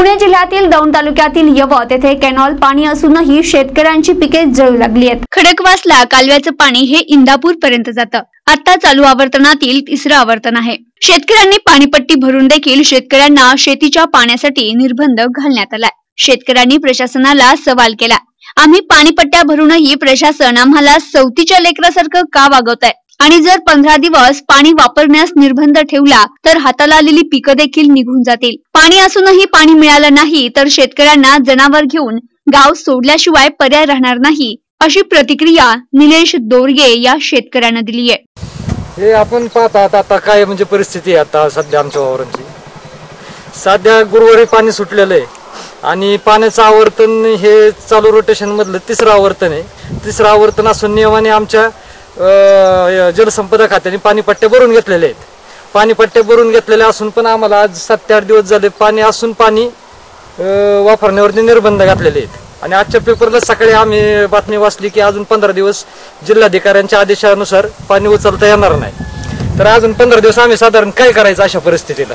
पुणे जिल्ह्यातील दौंड तालुक्यातील यवत येथे कॅनॉल पाणी असूनही शेतकऱ्यांची पिके जळू लागली आहेत. खडकवासला कालव्याचं पाणी हे इंदापूर पर्यंत जातं. आता चालू आवर्तनातील तिसरं आवर्तन आहे. शेतकऱ्यांनी पाणीपट्टी भरून देखील शेतकऱ्यांना शेतीच्या पाण्यासाठी निर्बंध घालण्यात आलाय. शेतकऱ्यांनी प्रशासनाला सवाल केला. आम्ही पाणीपट्ट्या भरूनही प्रशासन आम्हाला सवतीच्या लेकरासारखं का वागवत आहे आणि जर पंधरा दिवस पाणी वापरण्यास निर्बंध ठेवला तर हाताला आलेली पिकं देखील निघून जातील. पाणी असूनही पाणी मिळालं नाही तर शेतकऱ्यांना जनावर घेऊन गाव सोडल्याशिवाय पर्याय राहणार नाही अशी प्रतिक्रिया निलेश दोरगे या शेतकऱ्यानं दिली आहे. हे आपण पाहतात आता काय म्हणजे परिस्थिती आहे आता सध्या आमच्या वावरांची. सध्या गुरुवारी पाणी सुटलेलं आहे आणि पाण्याचं आवर्तन हे चालू रोटेशन मधलं तिसरं आवर्तन आहे. तिसरं आवर्तन असून नियमाने आमच्या जलसंपदा खात्याने पाणीपट्ट्या भरून घेतलेल्या आहेत. पाणीपट्ट्या भरून घेतलेल्या असून पण आम्हाला आज सात ते आठ दिवस झाले पाणी असून पाणी वापरण्यावरती निर्बंध घातलेले आहेत. आणि आजच्या पेपरला सकाळी आम्ही बातमी वाचली की अजून पंधरा दिवस जिल्हाधिकाऱ्यांच्या आदेशानुसार पाणी उचलता येणार नाही. तर अजून पंधरा दिवस आम्ही साधारण काय करायचं अशा परिस्थितीला.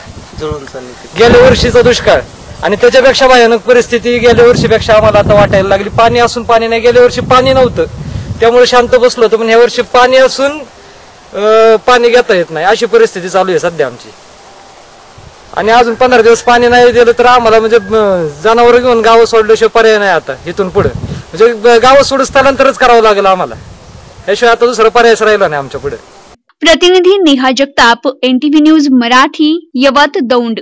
गेल्या वर्षीचा दुष्काळ. आणि त्याच्यापेक्षा भयानक परिस्थिती गेल्या वर्षीपेक्षा आम्हाला आता वाटायला लागली. पाणी असून पाणी नाही. गेल्या वर्षी पाणी नव्हतं. त्यामुळे शांत बसलो होतो पण ह्या वर्षी पाणी असून अं, पाणी घेता येत नाही. अशी परिस्थिती चालू आहे सध्या आमची. आणि अजून पंधरा दिवस पाणी नाही दिलं तर आम्हाला म्हणजे जनावर घेऊन गावं सोडल्याशिवाय पर्याय नाही आता इथून पुढे. म्हणजे ब- गावं सोडून स्थलांतरच करावं लागेल आम्हाला. याशिवाय आता दुसरा पर्यायच राहिला नाही आमच्या पुढे. प्रतिनिधी नेहा जगताप एनटीव्ही न्यूज मराठी यवत दौंड.